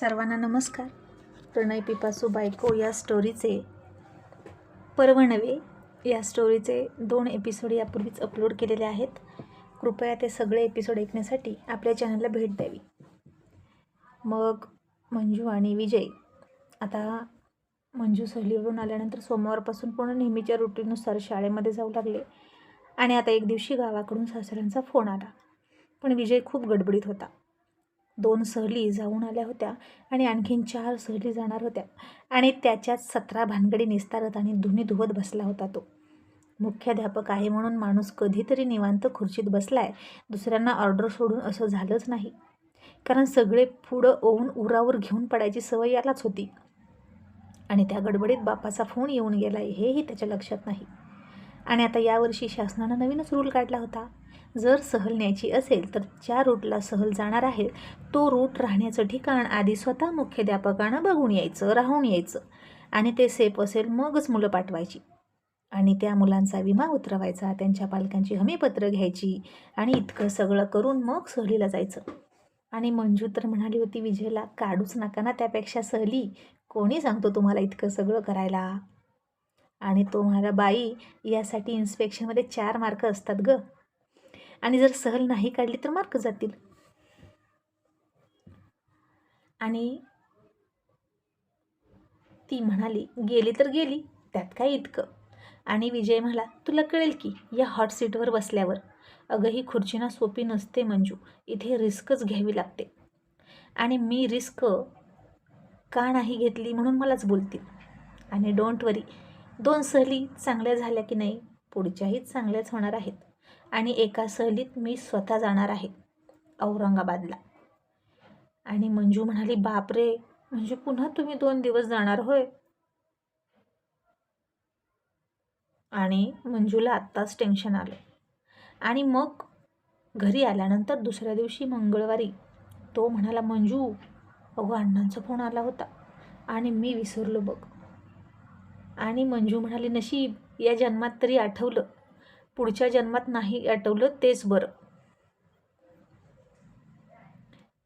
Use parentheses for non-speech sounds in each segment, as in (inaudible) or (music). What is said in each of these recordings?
सर्वांना नमस्कार. प्रणय पिपासू बायको या स्टोरीचे पर्वणवे या स्टोरीचे दोन एपिसोड यापूर्वीच अपलोड केलेले आहेत. कृपया ते सगळे एपिसोड ऐकण्यासाठी आपल्या चॅनलला भेट द्यावी. मग मंजू आणि विजय. आता मंजू सहलीवरून आल्यानंतर सोमवारपासून पूर्ण नेहमीच्या रुटीननुसार शाळेमध्ये जाऊ लागले. आणि आता एक दिवशी गावाकडून सासऱ्यांचा फोन आला. पण विजय खूप गडबडीत होता. दोन सहली जाऊन आल्या होत्या आणि आणखीन चार सहली जाणार होत्या. आणि त्याच्यात सतरा भानगडी निस्तारत आणि धुनी धुवत बसला होता तो. मुख्याध्यापक आहे म्हणून माणूस कधीतरी निवांत खुर्चीत बसलाय. दुसऱ्यांना ऑर्डर सोडून असं झालंच नाही. कारण सगळे पुढं ओवून उरावर घेऊन पडायची सवय यालाच होती. आणि त्या गडबडीत बापाचा फोन येऊन गेला हेही त्याच्या लक्षात नाही. आणि आता यावर्षी शासनानं नवीनच रूल काढला होता. जर सहल न्यायची असेल तर ज्या रूटला सहल जाणार आहे तो रूट राहण्याचं ठिकाण आधी स्वतः मुख्याध्यापकानं बघून यायचं राहून यायचं. आणि ते सेफ असेल मगच मुलं पाठवायची. आणि त्या मुलांचा विमा उतरवायचा त्यांच्या पालकांची हमीपत्र घ्यायची आणि इतकं सगळं करून मग सहलीला जायचं. आणि मंजू तर म्हणाली होती विजयला काढूच नका ना त्यापेक्षा सहली. कोणी सांगतो तुम्हाला इतकं सगळं करायला? आणि तो म्हणाला बाई यासाठी इन्स्पेक्शनमध्ये चार मार्क असतात ग. आणि जर सहल नाही काढली तर मार्क जातील. आणि ती म्हणाली गेली तर गेली त्यात काय इतकं? आणि विजय म्हणाला तुला कळेल की या हॉट सीटवर बसल्यावर अगं ही खुर्चीना सोपी नसते मंजू इथे रिस्कच घ्यावी लागते. आणि मी रिस्क का नाही घेतली म्हणून मलाच बोलतील. आणि डोंट वरी दोन सहली चांगल्या झाल्या की नाही पुढच्याही चांगल्याच होणार आहेत. आणि एका सहलीत मी स्वतः जाणार आहे औरंगाबादला. आणि मंजू म्हणाली बापरे म्हणजे पुन्हा तुम्ही दोन दिवस जाणार होय? आणि मंजूला आत्ताच टेन्शन आलं. आणि मग घरी आल्यानंतर दुसऱ्या दिवशी मंगळवारी तो म्हणाला मंजू अगो अण्णांचा फोन आला होता आणि मी विसरलो बघ. आणि मंजू म्हणाली नशीब या जन्मात तरी आठवलं. पुढच्या जन्मात नाही आठवलं तेच बरं.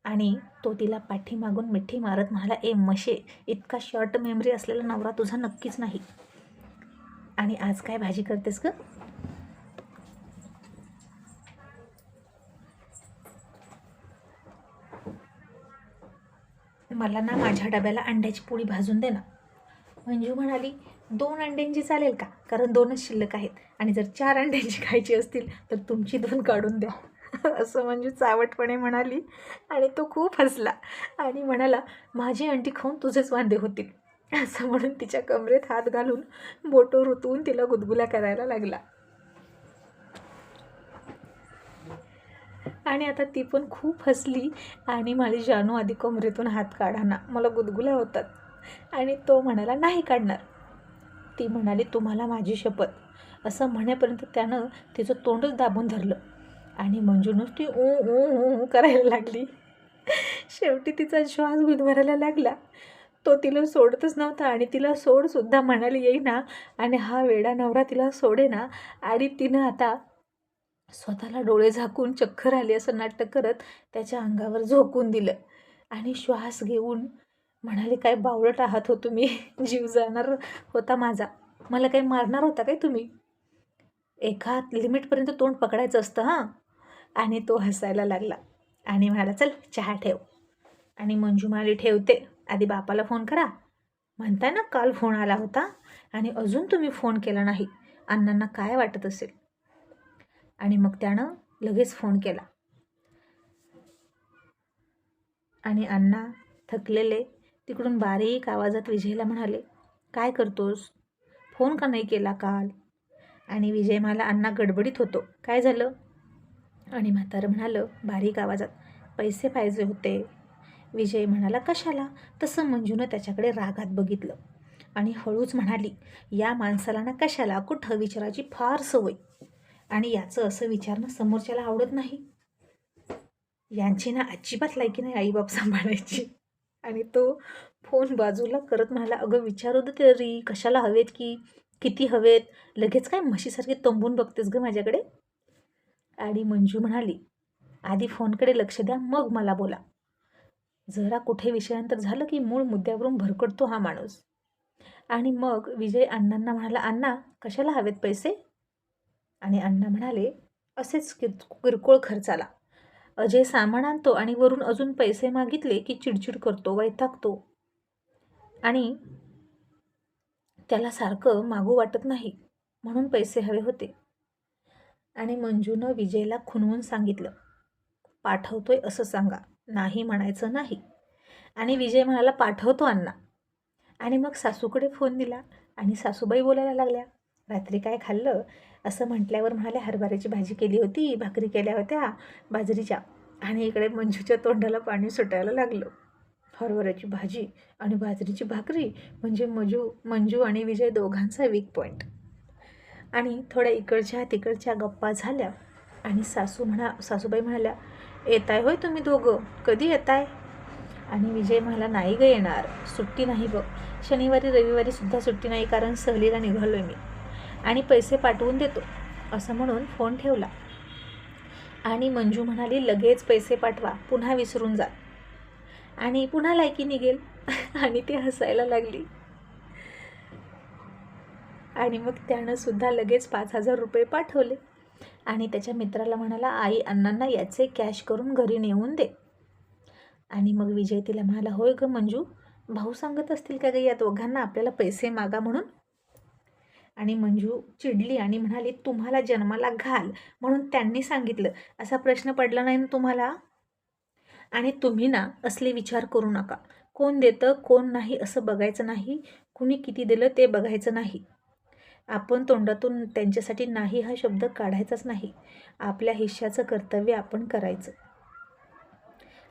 आणि तो तिला पाठीमागून मिठी मारत म्हणाला ए मशे इतका शॉर्ट मेमरी असलेला नवरा तुझा नक्कीच नाही. आणि आज काय भाजी करतेस ग? मला ना माझ्या डब्याला अंड्याची पोळी भाजून दे ना. मंजू म्हणाली दोन अंड्यांची चालेल का? कारण दोनच शिल्लक आहेत. आणि जर चार अंड्यांची खायची असतील तर तुमची दोन काढून द्या. (laughs) असं म्हणजे चावटपणे म्हणाली. आणि तो खूप हसला. आणि म्हणाला माझी अंडी खाऊन तुझेच वांदे होतील. (laughs) असं म्हणून तिच्या कमरेत हात घालून बोटो ऋतून तिला गुदगुल्या करायला लागला. आणि आता ती पण खूप हसली. आणि माझी जानू आधी कमरेतून हात काढाना. मला गुदगुल्या होतात. आणि तो म्हणाला नाही काढणार. ती म्हणाली तुम्हाला माझी शपथ. असं म्हणेपर्यंत त्यानं तिचं तोंडच दाबून धरलं. आणि मंजू नुसती ऊ ऊ ऊ करायला लागली. शेवटी तिचा श्वास गुदमरायला लागला. तो तिला सोडतच नव्हता आणि तिला सोडसुद्धा म्हणाली येईना. आणि हा वेडा नवरा तिला सोडे ना आणि तिनं आता स्वतःला डोळे झाकून चक्कर आली असं नाटक करत त्याच्या अंगावर झोकून दिलं. आणि श्वास घेऊन म्हणाले काय बावळट आहात हो तुम्ही. जीव जाणार होता माझा. मला काही मारणार होता काय तुम्ही? एका लिमिटपर्यंत तोंड पकडायचं असतं हां. आणि तो हसायला लागला. आणि म्हणाला चल चहा ठेव. आणि मंजू म्हणाली ठेवते. आधी बापाला फोन करा. म्हणताय ना काल फोन आला होता आणि अजून तुम्ही फोन केला नाही. अण्णांना काय वाटत असेल? आणि मग त्यानं लगेच फोन केला. आणि अण्णा थकलेले तिकडून बारीक आवाजात विजयला म्हणाले काय करतोस? फोन का नाही केला काल? आणि विजय मला अण्णा गडबडीत होतो. काय झालं? आणि म्हातारं म्हणालं बारीक आवाजात. पैसे पाहिजे होते. विजय म्हणाला कशाला? तसं मंजूनं त्याच्याकडे रागात बघितलं. आणि हळूच म्हणाली या माणसाला ना कशाला? कुठं? विचाराची फार सवय. आणि याचं असं विचारणं समोरच्याला आवडत नाही. यांची ना अजिबात लायकी नाही आईबाप सांभाळायची. आणि तो फोन बाजूला करत म्हणाला अगं विचारू दे तरी कशाला हवेत की किती हवेत? लगेच काय म्हशीसारखी तंबून बघतेस ग माझ्याकडे? आणि मंजू म्हणाली आधी फोनकडे लक्ष द्या मग मला बोला. जरा कुठे विषयांतर झालं की मूळ मुद्द्यावरून भरकटतो हा माणूस. आणि मग विजय अण्णांना म्हणाला अण्णा कशाला हवेत पैसे? आणि अण्णा म्हणाले असेच किर किरकोळ खर्चाला. अजय सामान आणतो आणि वरून अजून पैसे मागितले की चिडचिड करतो वैतागतो. आणि त्याला सारखं मागू वाटत नाही म्हणून पैसे हवे होते. आणि मंजूनं विजयला खुनवून सांगितलं पाठवतोय असं सांगा नाही म्हणायचं नाही. आणि विजय म्हणाला पाठवतो अण्णा. आणि मग सासूकडे फोन दिला आणि सासूबाई बोलायला लागल्या रात्री काय खाल्लं? असं म्हटल्यावर म्हणाल्या हरभऱ्याची भाजी केली होती भाकरी केल्या होत्या बाजरीच्या. आणि इकडे मंजूच्या तोंडाला पाणी सुटायला लागलं. हरभऱ्याची भाजी आणि बाजरीची भाकरी म्हणजे मजू मंजू आणि विजय दोघांचा वीक पॉईंट आणि थोड्या इकडच्या तिकडच्या गप्पा झाल्या. आणि सासू म्हणा सासूबाई म्हणाल्या येताय होय तुम्ही दोघं? कधी येताय? आणि विजय म्हणाला नाही ग येणार. सुट्टी नाही बघ. शनिवारी रविवारीसुद्धा सुट्टी नाही कारण सहलीला निघालो आहे मी. आणि पैसे पाठवून देतो. असं म्हणून फोन ठेवला. आणि मंजू म्हणाली लगेच पैसे पाठवा पुन्हा विसरून जा. आणि पुन्हा लायकी निघेल. (laughs) आणि ती हसायला लागली. आणि मग त्यानं सुद्धा लगेच पाच हजार रुपये पाठवले. आणि त्याच्या मित्राला म्हणाला आई अण्णांना याचे कॅश करून घरी नेऊन दे. आणि मग विजय तिला म्हणाला होय ग मंजू भाऊ सांगत असतील का ग या दोघांना आपल्याला पैसे मागा म्हणून? आणि मंजू चिडली आणि म्हणाली तुम्हाला जन्माला घाल. म्हणून त्यांनी सांगितलं. असा प्रश्न पडला नाही ना तुम्हाला? आणि तुम्ही ना असले विचार करू नका. कोण देतं कोण नाही असं बघायचं नाही. कुणी किती दिलं ते बघायचं नाही. आपण तोंडातून त्यांच्यासाठी नाही हा शब्द काढायचाच नाही. आपल्या हिश्श्याचं कर्तव्य आपण करायचं.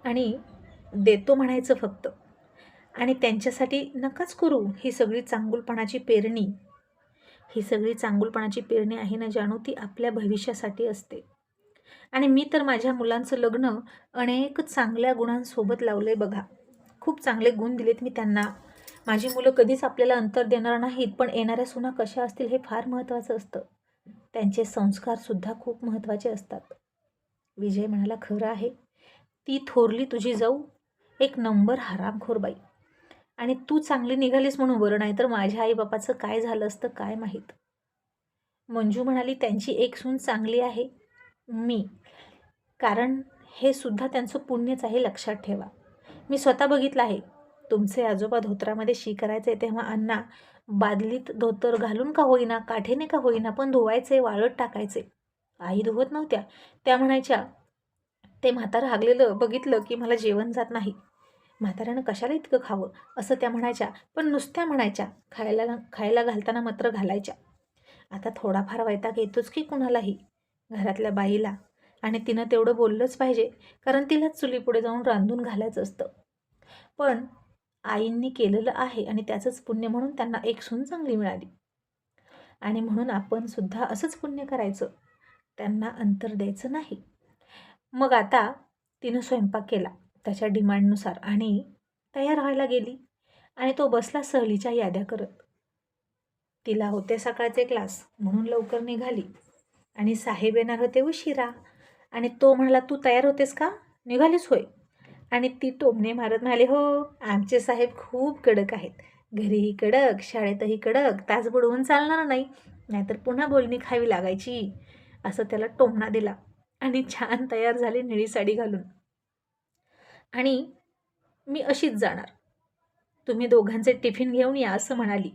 आणि देतो म्हणायचं फक्त. आणि त्यांच्यासाठी नकाच करू ही सगळी चांगुलपणाची पेरणी. ही सगळी चांगुलपणाची पेरणी आहे ना जाणू ती आपल्या भविष्यासाठी असते. आणि मी तर माझ्या मुलांचं लग्न अनेक चांगल्या गुणांसोबत लावलं आहे बघा. खूप चांगले गुण दिलेत मी त्यांना. माझी मुलं कधीच आपल्याला अंतर देणार नाहीत पण येणाऱ्या सुना कशा असतील हे फार महत्त्वाचं असतं. त्यांचे संस्कारसुद्धा खूप महत्त्वाचे असतात. विजय म्हणाला खरं आहे. ती थोरली तुझी जाऊ. एक नंबर हरामखोर बाई. आणि तू चांगली निघालीस म्हणून बरं नाही तर माझ्या आईबापाचं काय झालं असतं काय माहीत? मंजू म्हणाली त्यांची एक सून चांगली आहे मी. कारण हे सुद्धा त्यांचं पुण्यच आहे लक्षात ठेवा. मी स्वतः बघितलं आहे. तुमचे आजोबा धोत्रामध्ये शी करायचे तेव्हा अण्णा बादलीत धोतर घालून का होईना काठेने का होईना पण धुवायचे वाळत टाकायचे. आई धुवत नव्हत्या. त्या म्हणायच्या ते म्हातारं हागलेलं बघितलं की मला जेवण जात नाही. म्हाताऱ्यानं कशाला इतकं खावं? असं त्या म्हणायच्या. पण नुसत्या म्हणायच्या. खायला खायला घालताना मात्र घालायच्या. आता थोडाफार वैताग येतोच की कुणालाही? घरातल्या बाईला. आणि तिनं तेवढं बोललंच पाहिजे. कारण तिलाच चुलीपुढे जाऊन रांधून घालायचं असतं. पण आईंनी केलेलं आहे आणि त्याचंच पुण्य म्हणून त्यांना एक सून चांगली मिळाली. आणि म्हणून आपण सुद्धा असंच पुण्य करायचं. त्यांना अंतर द्यायचं नाही. मग आता तिनं स्वयंपाक केला. त्याच्या डिमांडनुसार आणि तयार व्हायला गेली आणि तो बसला सहलीच्या याद्या करत. तिला होते सकाळचे क्लास म्हणून लवकर निघाली आणि साहेब येणार होते उशिरा आणि तो म्हणाला तू तयार होतेस का? निघालीस होय. आणि ती टोमणे मारत म्हणाले हो आमचे साहेब खूप कडक आहेत. घरीही कडक शाळेतही कडक तास बुडवून चालणार नाही नाहीतर पुन्हा बोलणी खावी लागायची. असं त्याला टोमणा दिला आणि छान तयार झाली निळी साडी घालून. आणि मी अशीच जाणार. तुम्ही दोघांचे टिफिन घेऊन या असं म्हणाली.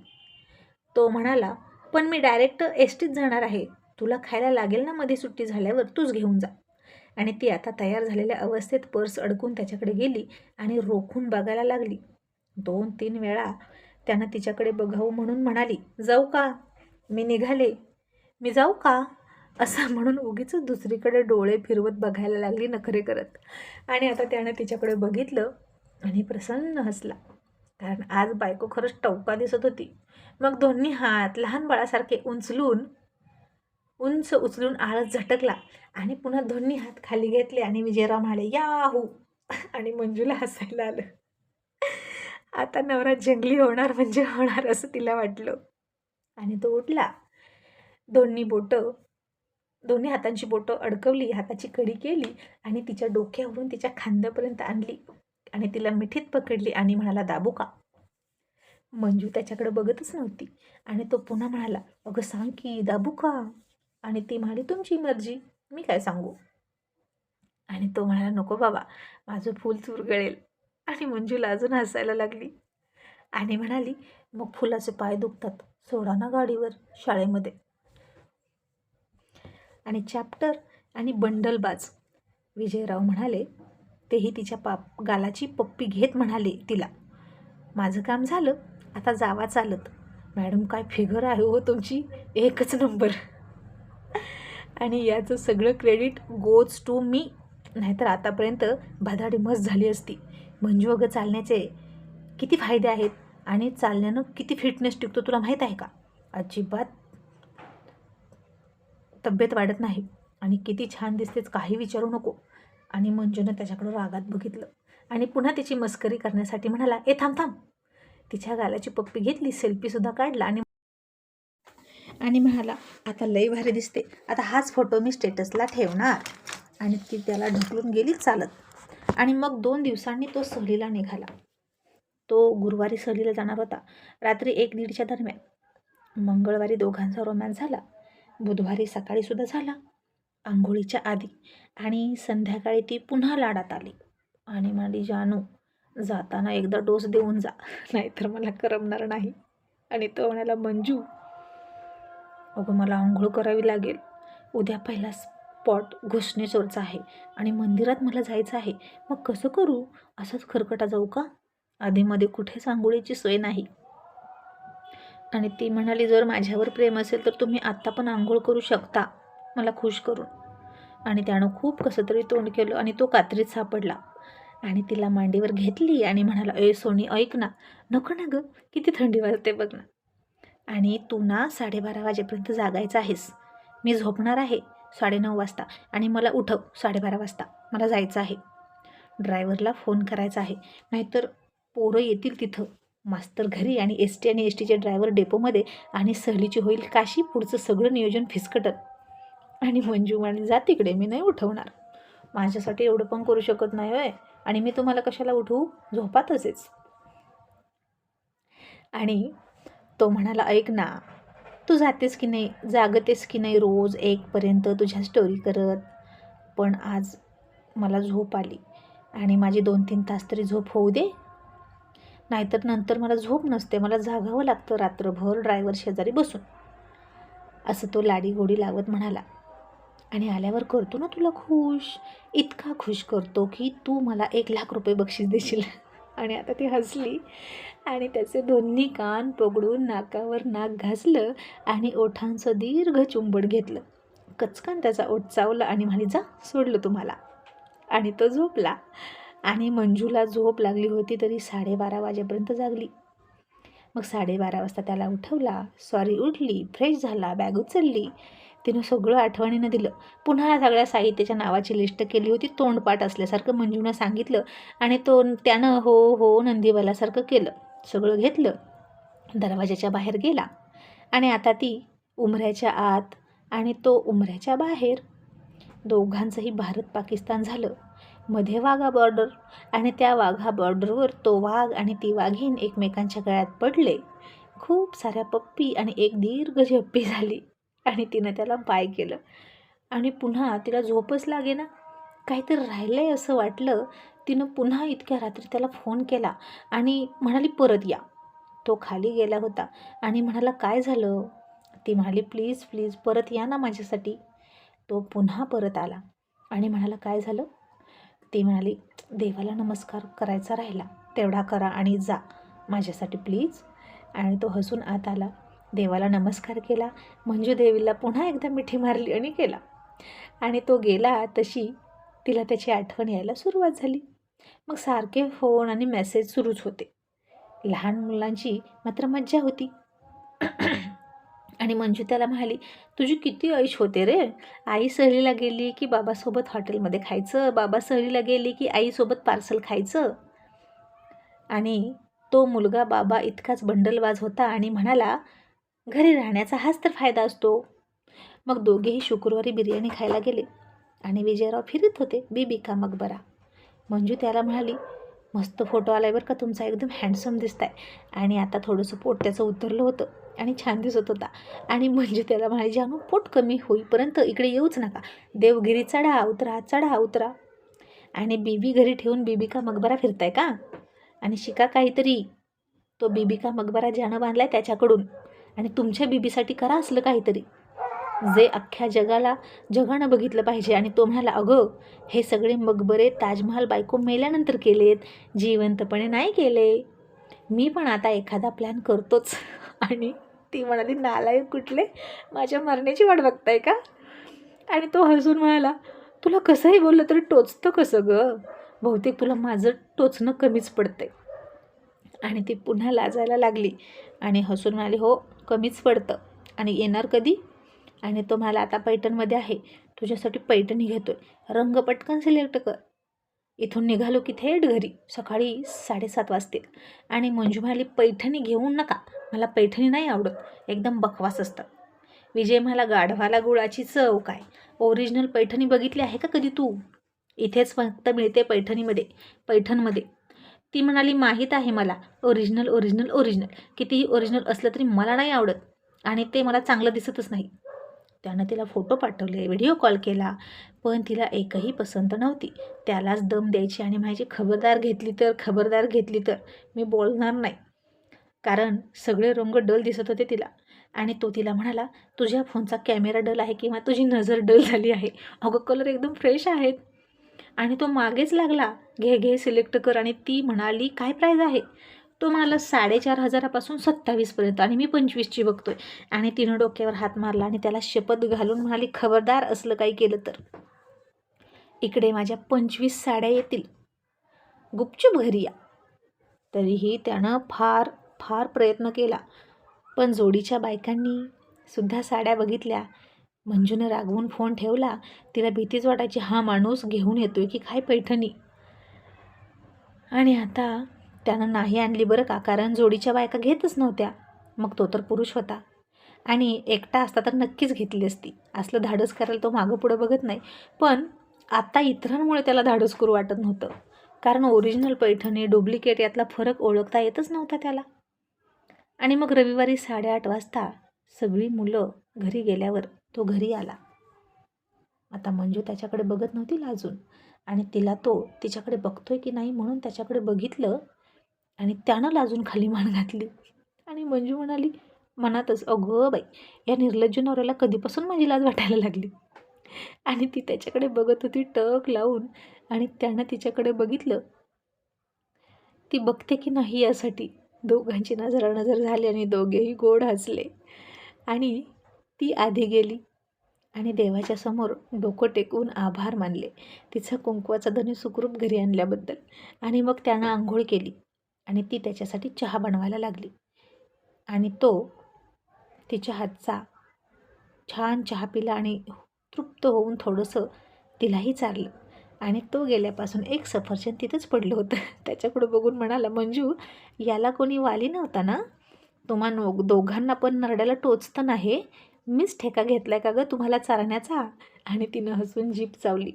तो म्हणाला पण मी डायरेक्ट एस टीत जाणार आहे. तुला खायला लागेल ना मध्ये सुट्टी झाल्यावर तूच घेऊन जा. आणि ती आता तयार झालेल्या अवस्थेत पर्स अडकून त्याच्याकडे गेली आणि रोखून बघायला लागली. दोन तीन वेळा त्यानं तिच्याकडे बघावं म्हणून म्हणाली जाऊ का? मी निघाले. मी जाऊ का? असं (laughs) म्हणून उगीच दुसरीकडे डोळे फिरवत बघायला लागली नखरे करत. आणि आता त्यानं तिच्याकडे बघितलं आणि प्रसन्न हसला. कारण आज बायको खरंच टवका दिसत होती. मग दोन्ही हात लहान बाळासारखे उंचलून उंच उचलून आळस झटकला आणि पुन्हा दोन्ही हात खाली घेतले आणि विजयराव म्हणाले याहू! (laughs) आणि मंजूला हसायला आलं. आता नवरा जंगली होणार म्हणजे होणार असं तिला वाटलं. आणि तो उठला. दोन्ही बोटं दोन्ही हातांची बोटं अडकवली हाताची कडी केली आणि तिच्या डोक्यावरून तिच्या खांद्यापर्यंत आणली आणि तिला मिठीत पकडली आणि म्हणाला दाबू का? मंजू त्याच्याकडे बघतच नव्हती आणि तो पुन्हा म्हणाला अगं सांग की दाबू का? आणि ती म्हणाली तुमची मर्जी मी काय सांगू? आणि तो म्हणाला नको बाबा माझं फूल चुरगळेल. आणि मंजूला अजून हसायला लागली आणि म्हणाली मग फुलाचे पाय दुखतात सोडा ना गाडीवर शाळेमध्ये. आणि चॅप्टर आणि बंडलबाज विजयराव म्हणाले तेही तिच्या पाप गालाची पप्पी घेत म्हणाले तिला. माझं काम झालं आता जावा चालत. मॅडम काय फिगर आहे हो तुमची? एकच नंबर. आणि याचं सगळं क्रेडिट गोज टू मी नाहीतर आतापर्यंत भादाडी मस्त झाली असती. म्हणजे अगं चालण्याचे किती फायदे आहेत आणि चालण्यानं किती फिटनेस टिकतो तुला माहीत आहे का? अजिबात तब्येत वाढत नाही. आणि किती छान दिसतेच काही विचारू नको. आणि मंजूनं त्याच्याकडं रागात बघितलं. आणि पुन्हा तिची मस्करी करण्यासाठी म्हणाला ए थांब थांब. तिच्या गालाची पप्पी घेतली सेल्फीसुद्धा काढला आणि आणि म्हणाला आता लई भारी दिसते. आता हाच फोटो मी स्टेटसला ठेवणार. आणि ती त्याला ढकलून गेली चालत. आणि मग दोन दिवसांनी तो सहलीला निघाला. तो गुरुवारी सहलीला जाणार होता. रात्री एक दीडच्या दरम्यान. मंगळवारी दोघांचा रोमॅन्स झाला. बुधवारी सकाळीसुद्धा झाला. आंघोळीच्या आधी आणि संध्याकाळी ती पुन्हा लाडात आली. आणि म्हणाली जानू जाताना एकदा डोस देऊन जा नाहीतर मला करमणार नाही. आणि तो म्हणाला मंजू अगं मला आंघोळ करावी लागेल. उद्या पहिला स्पॉट घोषणेश्वरचा आहे आणि मंदिरात मला जायचं आहे. मग कसं करू? असंच खरकटा जाऊ का? आधीमध्ये कुठेच आंघोळीची सोय नाही. आणि ती म्हणाली जर माझ्यावर प्रेम असेल तर तुम्ही आत्ता पण आंघोळ करू शकता. मला खुश करून. आणि त्यानं खूप कसं तरी तोंड केलं आणि तो कात्रीत सापडला. आणि तिला मांडीवर घेतली आणि म्हणाला अय सोनी ऐक ना. नको ना गं. किती थंडी वाजते बघ ना. आणि तू ना साडेबारा वाजेपर्यंत जागायचं आहेस. मी झोपणार आहे साडेनऊ वाजता. आणि मला उठव साडेबारा वाजता. मला जायचं आहे. ड्रायव्हरला फोन करायचा आहे. नाहीतर पोरं येतील तिथं. मास्तर घरी आणि एस टी आणि एस टीचे ड्रायव्हर डेपोमध्ये आणि सहलीची होईल काशी पुढचं सगळं नियोजन फिसकटत. आणि मंजू म्हणाली जा तिकडे मी नाही उठवणार. माझ्यासाठी एवढं पण करू शकत नाही होय. आणि मी तुम्हाला कशाला उठवू? झोपातच आहेच आणि तो म्हणाला ऐक ना तू जातेस की नाही? जागतेस की नाही रोज एकपर्यंत तुझ्या स्टोरी करत? पण आज मला झोप आली आणि माझी दोन तीन तास तरी झोप होऊ दे. नाहीतर नंतर मला झोप नसते. मला जागावं लागतं रात्रभर ड्रायव्हर शेजारी बसून. असं तो लाडी गोडी लावत म्हणाला. आणि आल्यावर करतो ना तुला खुश? इतका खुश करतो की तू मला एक लाख रुपये बक्षीस देशील. (laughs) आणि आता ती हसली. आणि त्याचे दोन्ही कान पगडून नाकावर नाक घासलं आणि ओठांचं दीर्घ चुंबड घेतलं. कचकन त्याचा ओठ चावला आणि म्हणे जा सोडलं तुम्हाला. आणि तो झोपला. आणि मंजूला झोप लागली होती तरी साडेबारा वाजेपर्यंत जागली. मग साडेबारा वाजता त्याला उठवला सॉरी उठली फ्रेश झाला बॅग उचलली. तिनं सगळं आठवणीनं दिलं. पुन्हा सगळ्या साहित्याच्या नावाची लिस्ट केली होती तोंडपाठ असल्यासारखं मंजूनं सांगितलं आणि तो त्यानं हो हो नंदीवालासारखं केलं. सगळं घेतलं. दरवाजाच्या बाहेर गेला. आणि आता ती उमऱ्याच्या आत आणि तो उमऱ्याच्या बाहेर. दोघांचंही भारत पाकिस्तान झालं. मध्ये वाघा बॉर्डर आणि त्या वाघा बॉर्डरवर तो वाघ आणि ती वाघीण एकमेकांच्या गळ्यात पडले. खूप साऱ्या पप्पी आणि एक दीर्घ झप्पी झाली आणि तिनं त्याला बाय केलं. आणि पुन्हा तिला झोपच लागे ना. काहीतरी राहिलं आहे असं वाटलं. तिनं पुन्हा इतक्या रात्री त्याला फोन केला आणि म्हणाली परत या. तो खाली गेला होता आणि म्हणाला काय झालं? ती म्हणाली प्लीज प्लीज परत या ना माझ्यासाठी. तो पुन्हा परत आला आणि म्हणाला काय झालं? ती म्हणाली देवाला नमस्कार करायचा राहिला तेवढा करा आणि जा माझ्यासाठी प्लीज आणि तो हसून आत आला. देवाला नमस्कार केला मंजू देवीला पुन्हा एकदा मिठी मारली आणि केला आणि तो गेला तशी तिला त्याची आठवण यायला सुरुवात झाली. मग सारखे फोन आणि मेसेज सुरूच होते. लहान मुलांची मात्र मज्जा होती. आणि मंजू त्याला म्हणाली तुझी किती ऐश होते रे. आई सहलीला गेली की बाबासोबत हॉटेलमध्ये खायचं बाबा सहलीला गेली की आईसोबत पार्सल खायचं. आणि तो मुलगा बाबा इतकाच बंडलबाज होता आणि म्हणाला घरी राहण्याचा हाच तर फायदा असतो. मग दोघेही शुक्रवारी बिर्याणी खायला गेले आणि विजयराव फिरत होते बीबी का मकबरा मंजू त्याला म्हणाली मस्त फोटो आला आहे बरं का तुमचा एकदम हँडसम दिसत आहे आणि आता थोडंसं पोट त्याचं उतरलं होतं. आणि छान दिसत होता. आणि म्हणजे त्याला म्हणाले जानू पोट कमी होईपर्यंत इकडे येऊच नका. देवगिरी चढा उतरा चढा उतरा. आणि बीबी घरी ठेवून बीबी का मकबरा फिरताय का? आणि शिका काहीतरी. तो बीबी का मकबरा ज्यानं बांधलाय त्याच्याकडून. आणि तुमच्या बीबीसाठी करा असलं काहीतरी. जे अख्ख्या जगाला जगानं बघितलं पाहिजे. आणि तो म्हणाला अगं हे सगळे मकबरे ताजमहाल बायको मेल्यानंतर केलेत. जिवंतपणे नाही केले. मी पण आता एखादा प्लॅन करतोच. आणि ती म्हणाली नालायक कुठले? माझ्या मरण्याची वाट बघताय का? आणि तो हसून म्हणाला तुला कसंही बोललं तरी टोचतं कसं गं? बहुतेक तुला माझं टोचणं कमीच पडतंय. आणि ती पुन्हा लाजायला लागली आणि हसून म्हणाली हो कमीच पडतं. आणि येणार कधी? आणि तो म्हणाला आता पैठणमध्ये आहे. तुझ्यासाठी पैठणी घेतोय. रंग पटकन सिलेक्ट कर. इथून निघालो की थेट घरी. सकाळी साडेसात वाजतील. आणि मंजू म्हणाली पैठणी घेऊन नका. मला पैठणी नाही आवडत. एकदम बकवास असतात विजय मला गाढवाला गुळाची चव काय? ओरिजिनल पैठणी बघितली आहे का कधी तू? इथेच फक्त मिळते पैठणीमध्ये. पैठणमध्ये. ती म्हणाली माहीत आहे मला. ओरिजिनल ओरिजिनल ओरिजिनल कितीही ओरिजिनल असलं तरी मला नाही आवडत. आणि ते मला चांगलं दिसतच नाही. त्यानं तिला फोटो पाठवले व्हिडिओ कॉल केला पण तिला एकही पसंत नव्हती. त्यालाच दम द्यायची आणि माझी खबरदार घेतली तर खबरदार घेतली तर मी बोलणार नाही. कारण सगळे रंग डल दिसत होते तिला. आणि तो तिला म्हणाला तुझ्या फोनचा कॅमेरा डल आहे किंवा तुझी नजर डल झाली आहे? अगं कलर एकदम फ्रेश आहेत. आणि तो मागेच लागला घे घे सिलेक्ट कर. आणि ती म्हणाली काय प्राईज आहे? तो मला साडेचार हजारापासून सत्तावीसपर्यंत आणि मी पंचवीसची बघतोय. आणि तिनं डोक्यावर हात मारला आणि त्याला शपथ घालून म्हणाली खबरदार असलं काही केलं तर. इकडे माझ्या पंचवीस साड्या येतील. गुपचूप घरी या. तरीही त्यानं फार फार प्रयत्न केला. पण जोडीच्या बायकांनी सुद्धा साड्या बघितल्या. मंजूनं रागवून फोन ठेवला. तिला भीतीच वाटायची हा माणूस घेऊन येतोय की काय पैठणी? आणि आता त्यानं नाही आणली बरं का? कारण जोडीच्या बायका घेतच नव्हत्या. मग तो तर पुरुष होता. आणि एकटा असता तर नक्कीच घेतली असती. असलं धाडस करायला तो मागं पुढं बघत नाही. पण आता इतरांमुळे त्याला धाडस करू वाटत नव्हतं. कारण ओरिजिनल पैठणी डुप्लिकेट यातला फरक ओळखता येतच नव्हता त्याला. आणि मग रविवारी साडेआठ वाजता सगळी मुलं घरी गेल्यावर तो घरी आला. आता मंजू त्याच्याकडे बघत नव्हती लाजून आणि तिला तो तिच्याकडे बघतोय की नाही म्हणून त्याच्याकडे बघितलं आणि त्यानं लाजून खाली मान घातली. आणि मंजू म्हणाली मनातच अगं बाई या निर्लज्ज नवऱ्याला कधीपासून माझी लाज वाटायला लागली? आणि ती त्याच्याकडे बघत होती टक लावून आणि त्यानं तिच्याकडे बघितलं. ती बघते की नाही यासाठी. दोघांची नजरानजर झाली आणि दोघेही गोड हसले. आणि ती आधी गेली आणि देवाच्या समोर डोकं टेकवून आभार मानले. तिचा कुंकवाचा धनी सुखरूप घरी आणल्याबद्दल. आणि मग त्यानं आंघोळ केली. आणि ती त्याच्यासाठी चहा बनवायला लागली. आणि तो तिच्या हातचा छान चहा पिला आणि तृप्त होऊन थोडंसं तिलाही चारलं. आणि तो गेल्यापासून एक सफरचंद तिथंच पडलं होतं. (laughs) त्याच्याकडं बघून म्हणाला मंजू याला कोणी वाली नव्हता ना? तुम्हा नो दोघांना पण नरड्याला टोचतं नाही मीच ठेका घेतलाय का गं तुम्हाला चारण्याचा? आणि तिनं हसून जीप चावली.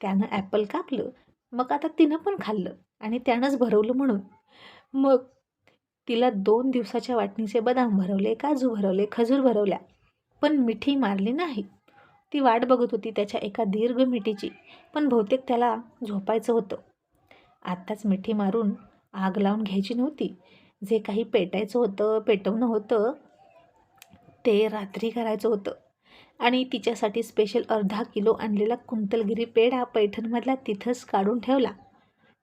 त्यानं ॲपल कापलं मग आता तिनं पण खाल्लं आणि त्यानंच भरवलं म्हणून. मग तिला दोन दिवसाच्या वाटणीचे बदाम भरवले काजू भरवले खजूर भरवल्या पण मिठी मारली नाही. ती वाट बघत होती त्याच्या एका दीर्घ मिठीची पण बहुतेक त्याला झोपायचं होतं. आत्ताच मिठी मारून आग लावून घ्यायची नव्हती. जे काही पेटायचं होतं पेटवणं होतं ते रात्री करायचं होतं. आणि तिच्यासाठी स्पेशल अर्धा किलो आणलेला कुंतलगिरी पेढा पैठणमधला तिथंच काढून ठेवला.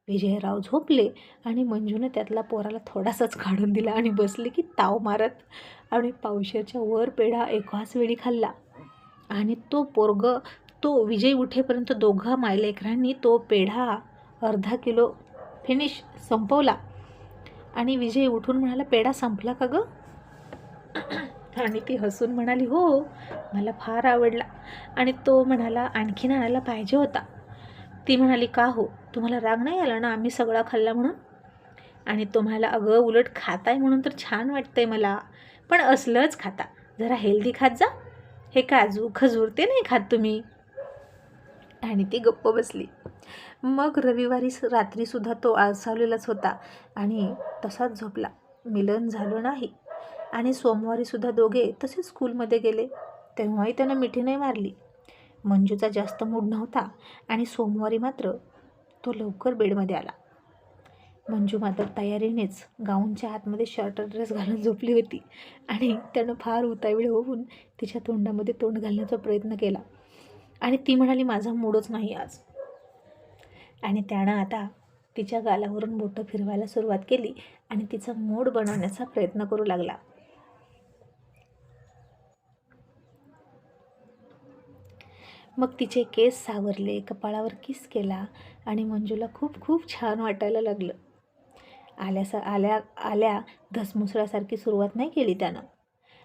विजयराव झोपले आणि मंजूने त्यातला पोराला थोडासाच काढून दिला आणि बसले की ताव मारत आणि पावशाच्या वर पेढा एकाच वेळी खाल्ला. आणि तो पोरग तो विजय उठेपर्यंत दोघा मायलेकरांनी तो पेढा अर्धा किलो फिनिश संपवला. आणि विजय उठून म्हणाला पेढा संपला का गं? आणि ती हसून म्हणाली हो मला फार आवडला. आणि तो म्हणाला आणखीन आणायला पाहिजे होता. ती म्हणाली का हो? तुम्हाला राग नाही आला ना? आम्ही सगळा खाल्ला म्हणून? आणि तुम्हाला अगं उलट खाताय म्हणून तर छान वाटतंय मला. पण असलंच खाता. जरा हेल्दी खात जा. हे काजू खजूर ते नाही खात तुम्ही? आणि ती गप्प बसली. मग रविवारी स- रात्रीसुद्धा तो आळसावलेलाच होता आणि तसाच झोपला. मिलन झालं नाही. आणि सोमवारीसुद्धा दोघे तसेच स्कूलमध्ये गेले. तेव्हाही त्यानं मिठी नाही मारली. मंजूचा जास्त मूड नव्हता आणि सोमवारी मात्र तो लवकर बेडमध्ये आला. मंजू मात्र तयारीनेच गाऊनच्या आतमध्ये शर्ट ड्रेस घालून झोपली होती आणि त्यानं फार उतावीळ होऊन तिच्या तोंडामध्ये तोंड घालण्याचा प्रयत्न केला. आणि ती म्हणाली माझा मूडच नाही आज. आणि त्यानं आता तिच्या गालावरून बोटं फिरवायला सुरुवात केली आणि तिचा मूड बनवण्याचा प्रयत्न करू लागला. मग तिचे केस सावरले कपाळावर किस केला आणि मंजूला खूप खूप छान वाटायला लागलं. आल्यासा आल्या आल्या धसमुसळ्यासारखी सुरुवात नाही केली त्यानं.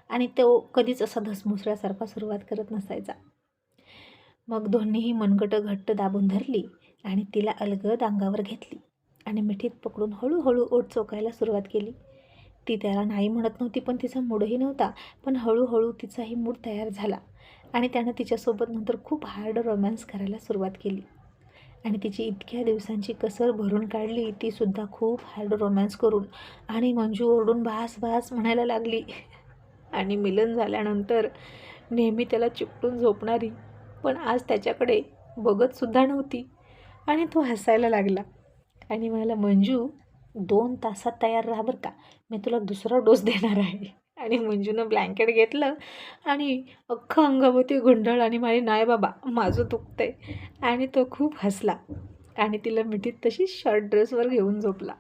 आणि तो कधीच असा धसमुसळ्यासारखा सुरुवात करत नसायचा. मग दोन्हीही मनगटं घट्ट दाबून धरली आणि तिला अलगद अंगावर घेतली आणि मिठीत पकडून हळूहळू ओट चोकायला सुरुवात केली. ती त्याला नाही म्हणत नव्हती पण तिचा मूडही नव्हता पण हळूहळू तिचाही मूड तयार झाला. आणि त्यानं तिच्यासोबत नंतर खूप हार्ड रोमॅन्स करायला सुरुवात केली. आणि तिची इतक्या दिवसांची कसर भरून काढली तीसुद्धा खूप हार्ड रोमॅन्स करून. आणि मंजू ओरडून भास भास म्हणायला लागली. आणि मिलन झाल्यानंतर नेहमी त्याला चिपटून झोपणारी पण आज त्याच्याकडे बघतसुद्धा नव्हती. आणि तो हसायला लागला. आणि म्हणाला मंजू दोन तासात तयार राहा बरं का. मी तुला दुसरा डोस देणार आहे. आणि मंजूनं ब्लँकेट घेतलं आणि अख्खं अंगाभोवती गुंडळ आणि माझी नाही बाबा माझं दुखतंय. आणि तो खूप हसला आणि तिला मिठीत तशी शर्ट ड्रेसवर घेऊन झोपला.